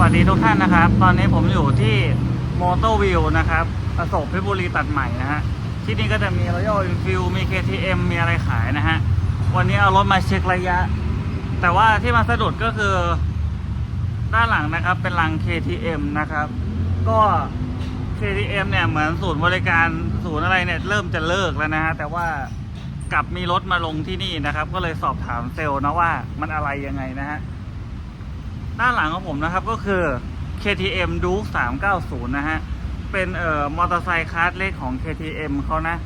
วัสดีทุกท่านนะครับ ตอนนี้ผมอยู่ที่มอเตอร์วิวนะครับอโศกเพชรบุรีตัดใหม่นะฮะ ที่นี่ก็จะมี Royal Enfield มี KTM มีอะไรขายนะฮะ วันนี้เอารถมาเช็คระยะ แต่ว่าที่มาสะดุดก็คือ ด้านหลังนะครับเป็นรัง KTM นะครับ ก็ KTM เนี่ยเหมือนศูนย์บริการศูนย์อะไรเนี่ยเริ่มจะเลิกแล้วนะฮะ แต่ว่ากลับมีรถมาลงที่นี่นะครับ ก็เลยสอบถามเซลล์นะว่ามันอะไรยังไงนะฮะ ด้านหลังของผมนะครับก็คือ KTM Duke 390 นะฮะ เป็นเอ่อมอเตอร์ไซค์คลาสเล็กของ KTM เขานะ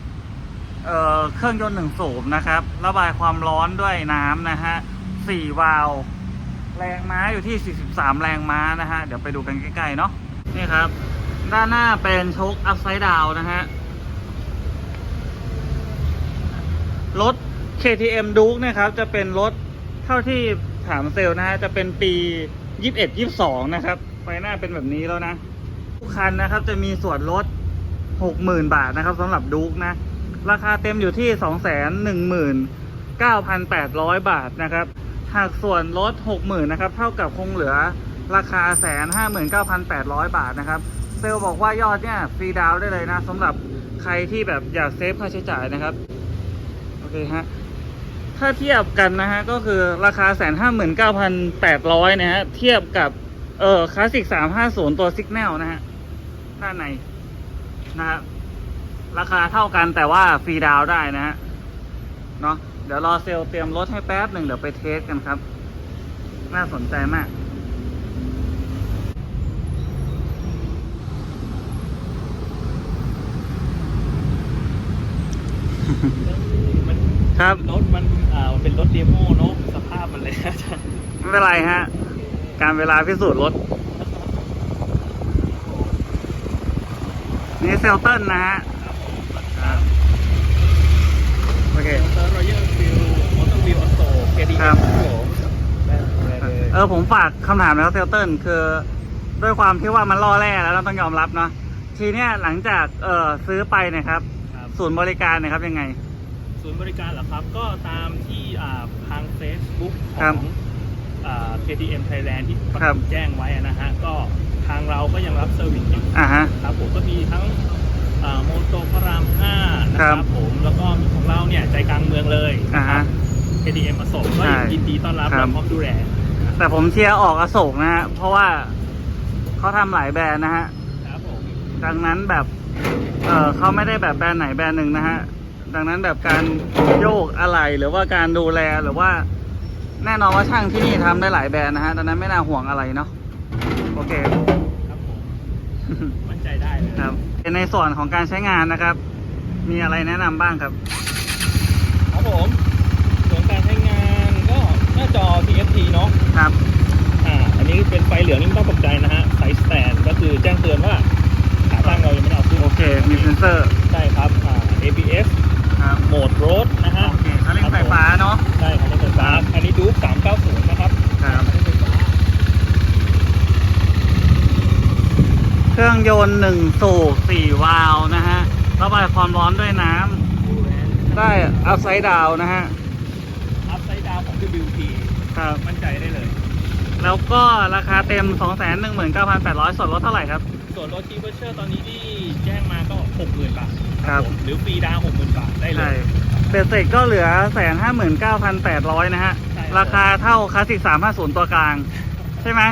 เอ่อเครื่องยนต์หนึ่งสูบนะครับ ระบายความร้อนด้วยน้ำนะฮะ4วาล์วแรงม้าอยู่ที่ 43 แรงม้านะฮะ เดี๋ยวไปดูกันใกล้ๆเนาะนี่ครับ ด้านหน้าเป็นโชคอัพไซด์ดาวนะฮะ รถ KTM Duke เนะครับ จะเป็นรถเท่าที่ถามเซลล์นะฮะ จะเป็นปี 21 22นะครับ ไฟหน้าเป็นแบบนี้แล้วนะ ทุกคันนะครับจะมีส่วนลด60,000บาทนะครับสำหรับดูกนะ ราคาเต็มอยู่ที่219,800บาทนะครับหากส่วนลด60,000นนะครับ เท่ากับคงเหลือราคาแสน59,800บาทนะครับ เซลบอกว่ายอดเนี่ยฟรีดาวน์ได้เลยนะสำหรับใครที่แบบอยากเซฟค่าใช้จ่ายนะครับ โอเคฮะ ถ้าเทียบกันนะฮะก็คือราคาแสนห้าหมื่นเก้าพันแปดร้อยนะฮะเทียบกับเออคลาสสิกสามห้าศูนย์ตัวซิกแนลนะฮะด้านในนะครับราคาเท่ากันแต่ว่าฟรีดาวได้นะฮะเนาะเดี๋ยวรอเซลล์เตรียมรถให้แป๊บหนึ่งเดี๋ยวไปเทสกันครับ น่าสนใจมากมัน ครับรถมันอ่ามันเป็นรถเดโมเนาะสภาพมันเลยอาจารย์ไม่เป็นไรฮะ การเวลาพิสูจน์รถ นี่เซลเติลนะฮะครับโอเคเตอร์รอยัลฟิลมอเตอร์วิวออโต้เคดีครับผมได้เลยเออผมฝากคำถามนะครับเซลเติลคือด้วยความที่ว่ามันล่อแร่แล้วเราต้องยอมรับเนาะทีเนี้ยหลังจากเออซื้อไปเนะครับ ครับศูนย์บริการเนะครับยังไง ศูนย์บริการเหรอครับ ก็ตามที่อ่าทาง Facebook ขครัอบงอ่า KTM Thailand ที่ประครักาบศแจ้งไว้อะนะฮะ ก็ทางเราก็ยังรับเซอร์วิสอยู่ อ่าฮะ ครับผมก็มีทั้งอ่าโมโตพระราม5นะคครัรับบผมแล้วก็มีของเราเนี่ยใจกลางเมืองเลยอ่านะคฮะรับ KTM อโศกก็ใช่ยินดีต้อนรับครัและบพร้อมดูแลแต่ผมเชียร์ออกอโศกนะฮะ เพราะว่าเขาทำหลายแบรนด์นะฮะ ครับผมดังนั้นแบบ เออเขาไม่ได้แบบแบรนด์ไหนแบรนด์หนึ่งนะฮะ ดังนั้นแบบการโยกอะไรหรือว่าการดูแลหรือว่า แน่นอนว่าช่างที่นี่ทำได้หลายแบรนด์นะฮะดังนั้นไม่น่าห่วงอะไรเนาะโอเคครับผมมั่นใจได้เลยครับในส่วนของการใช้งานนะครับ มีอะไรแนะนำบ้างครับครับผมส่วนการใช้งานก็หน้าจอ TFT เนาะครับอ่าอันนี้เป็นไฟเหลืองนี่ไม่ต้องตกใจนะฮะไฟสแตนก็คือแจ้งเตือนว่าขาตั้งเรายังไม่ได้เอาขึ้นโอเค มีเซนเซอร์ ใช่ครับอ่า ABS ครับโหมดรถนะฮะโอเคเขาเร่งไฟฟ้าเนาะใช่ครับรถไฟฟ้าอันนี้ดู390นะครับครับรถไฟฟ้าเครื่องยนต์หนึ่งสูบสี่วาล์วนะฮะระบายความร้อนด้วยน้ำได้อัพไซด์ดาวนะฮะอัพไซด์ดาวของ WT ครับมั่นใจได้เลย แล้วก็ราคาเต็ม 219,800 ส่วนลดเท่าไหร่ครับ ส่วนรถทีเวอร์เชอร์ตอนนี้ที่แจ้งมาก็ 60,000 บาทครับผมหรือฟรีดาวน์60,000 บาทได้เลใช่ย เบสเสร็จก็เหลือ159,800นะฮะ ใช่ครับ ราคาเท่าคลาสสิก350ตัวกลาง ใช่ไหม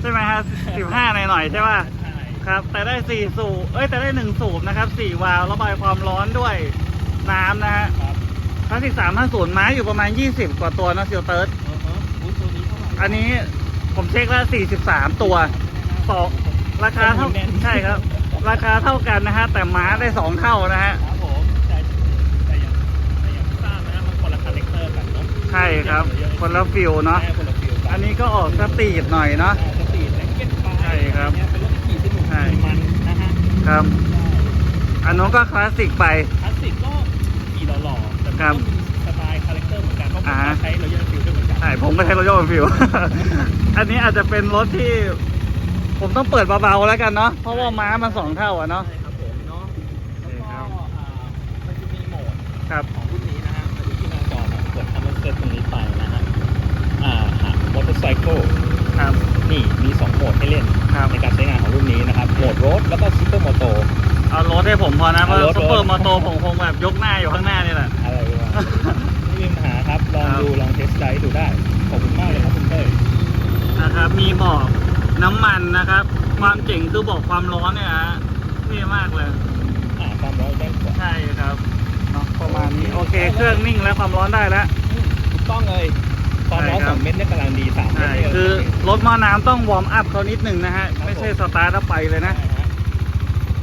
ใช่ไหมฮะ15หน่อยๆใช่ป่ะ ใช่ครับ แต่ได้4สูบ เอ้ย แต่ได้1สูบนะครับ4วาล์วระบายความร้อนด้วยน้ำนะฮะครับคลาสสิก350ม้าอยู่ประมาณ20กว่าตัวนะเซียวเติร์ดอือฮะอุ๊ยตัวนี้เท่าไหร่อันนี้ผมเช็คแล้ว43 ตัวต่อราคาเท่าแน่นใช่ครับ ราคาเท่ากันนะฮะแต่ม้าได้2เท่านะฮะครับผมแต่แต่อย่างแต่อย่างที่ทราบนะฮะมันคนละคาแรคเตอร์กันเนาะใช่ครับ คนละฟิลเนาะใช่คนละฟิลกัอันนี้ก็ออกสตรีทหน่อยเนาะอ่สตรีทแลงเก็ตไฟใช่ครับเนี่ยเป็นรถที่ขี่สนุกใช่มันนะฮะครับ อันนู้นก็คลาสสิกไปคลาสสิกก็ขี่หล่อๆแต่มันครัก็บมีสไตล์คาแรคเตอร์เหมือนกันเพราะผมอ่าฮะก็ใช้รถยนต์ฟิลด้วยเหมือนกันใช่ผมก็ใช้รถยนต์ฟิลอันนี้อาจจะเป็นรถที่ ผมต้องเปิดเบาๆแล้วกันเนาะเพราะว่าม้ามันสองเท่าอะเนาะ ใช่ครับผมเนาะแล้วก็มันจะมีโหมดครับ ของรุ่นนี้นะฮะที่ที่มน้าจอนะกดคำว่าเซตตรงนี้ไปนะฮะอ่าหา motorcycle ครับ นี่มีสองโหมดให้เล่นครับ ในการใช้งานของรุ่นนี้นะครับโหมดรถแล้วก็ซูเปอร์มอเตอร์ เอารถให้ผมพอนะเพราะซุปเปอร์มอเตอร์ผมคงแบบยกหน้าอยู่ข้างหน้านี่แหละ อะไรวะ ไม่มีปัญหาครับ ลองดูลองเทสไดรฟ์ดูได้ ขอบคุณมากเลยครับคุณเต้ยนะครับ มีหมอก น้ำมันนะครับ ความเจ๋งคือบอกความร้อนเนี่ยฮะเท่มากเลยอ่าความร้อนด้านขวาใช่ครับเนาะประมาณนี้โอเค เครื่องนิ่งแล้วความร้อนได้แล้วถูกต้องเลยความร้อนใช่คสรับองเม็ดเนี่ยกำลังดีสามเม็ดใช่เนี่ยคือรถหม้อน้ำต้องวอร์มอัพเขานิดหนึ่งนะฮะครับไม่ใช่ผมสตาร์ทแล้วไปเลยนะได้ฮะ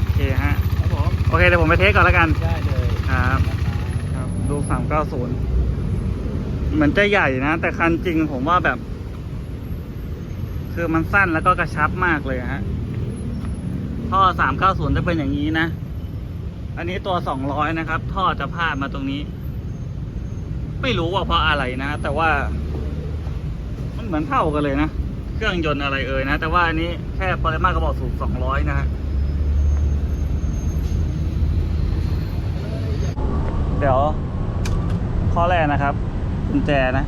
โอเคฮะครับผมโอเคเดี๋ยวผมไปเทสก่อนแล้วกันได้เลยครับครับดูสามเก้าศูนย์เหมือนจะใหญ่นะ แต่คันจริงผมว่าแบบ คือมันสั้นแล้วก็กระชับมากเลยฮะท่อสามเก้าศูนย์จะเป็นอย่างนี้นะ อันนี้ตัวสองร้อยนะครับ ท่อจะพาดมาตรงนี้ ไม่รู้ว่าเพราะอะไรนะ แต่ว่า มันเหมือนเท่ากันเลยนะ เครื่องยนต์อะไรเอ่ยนะ แต่ว่าอันนี้แค่ปริมาตรกระบอกสูบสองร้อยนะฮะ เดี๋ยว ข้อแรกนะครับกุญแจนะ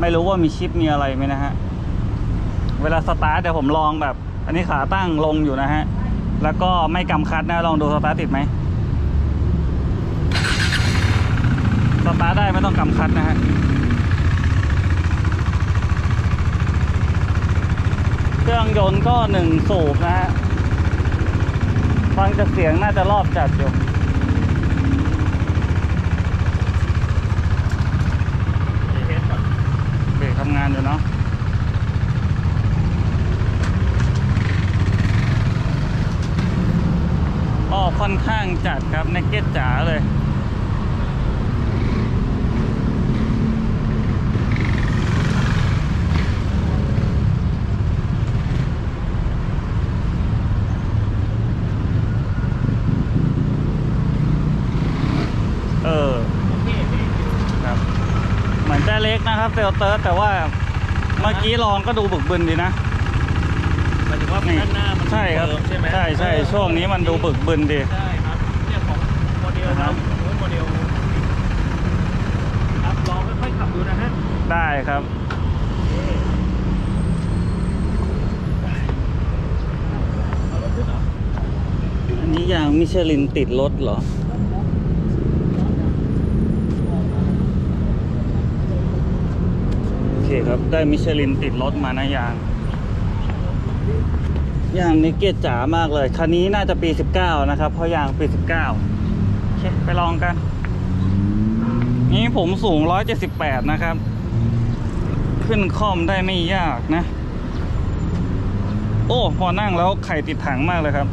ไม่รู้ว่ามีชิปมีอะไรไหมนะฮะ เวลาสตาร์ทเดี๋ยวผมลองแบบ อันนี้ขาตั้งลงอยู่นะฮะ แล้วก็ไม่กำคัดนะลองดูสตาร์ทติดไหมสตาร์ทได้ไม่ต้องกำคัดนะฮะเครื่องยนต์ก็หนึ่งสูบนะฮะฟังจากเสียงน่าจะรอบจัดอยู่ เทสก่อน เบรกทำงานอยู่เนาะอ้อค่อนข้าง จัดครับในเก็ตจ๋าเลยเออโอเคพี่ครับเหมือนจะเล็กนะครับเซลเตอร์แต่ว่าเมื่อกี้ลองก็ดูบึกบึนดีนะหมายถึงว่านี่ด้านหน้ามันใช่ครับเฟิมใช่ไหมใช่ใช่ช่วงนี้มันดูบึกบึนดี ลนะคครัรับบโมเดลครับลองค่อยๆขับดูนะฮะได้ครับเอารถขึ้นเหรออันนี้ยางมิชลินติดรถเหรอโอเคครับได้มิชลินติดรถมานะยางยางนี่เกียรจ๋ามากเลย คันนี้น่าจะปี 19 นะครับ เพราะยางปี 19โอ เค ไปลองกัน นี่ผมสูง 178 นะครับ ขึ้นค่อมได้ไม่ยากนะ โอ้ พอนั่งแล้วไข่ติดถังมากเลยครับ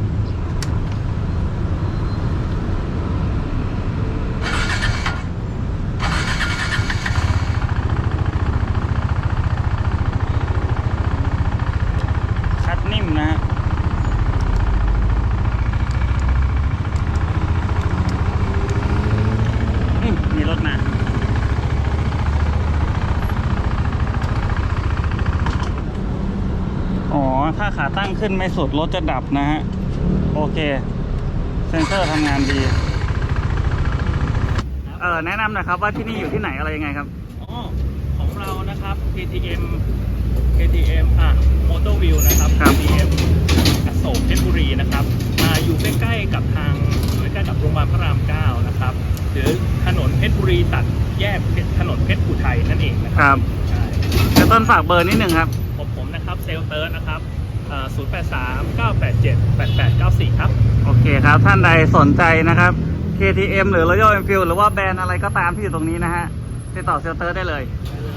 คัดนิ่มนะฮะ อืมมีร ถมาอ๋อ ถ้าขาตั้งขึ้นไม่สุดรถจะดับนะฮะ โอเค เซนเซอร์ทำงานดี เออแนะนำหน่อยครับว่าที่นี่อยู่ที่ไหนอะไรยังไงครับ อ๋อ ของเรานะครับ KTM KTM อะ Motor View นะครับ ครับ KTM อโศกเพชรบุรีนะครับอ่าอยู่ใกล้ๆกับทางอยู่ ใกล้ๆกับโรงพยาบาลพระราม9นะครับ หรือถนนเพชรบุรีตัดแยกเพชรถนนเพชรอุทัยนั่นเองนะคครัรับใช่เดี๋ยวต้นฝากเบอร์นิดหนึ่งครับ ผมผมนะครับเซลเติร์ดนะครับอ่า083 987 8894ครับ โอเคครับ ท่านใดสนใจนะครับ KTM หรือ Royal Enfield หรือว่าแบรนด์อะไรก็ตามที่อยู่ตรงนี้นะฮะติดต่อเซลเตอร์ได้เลย ได้เลย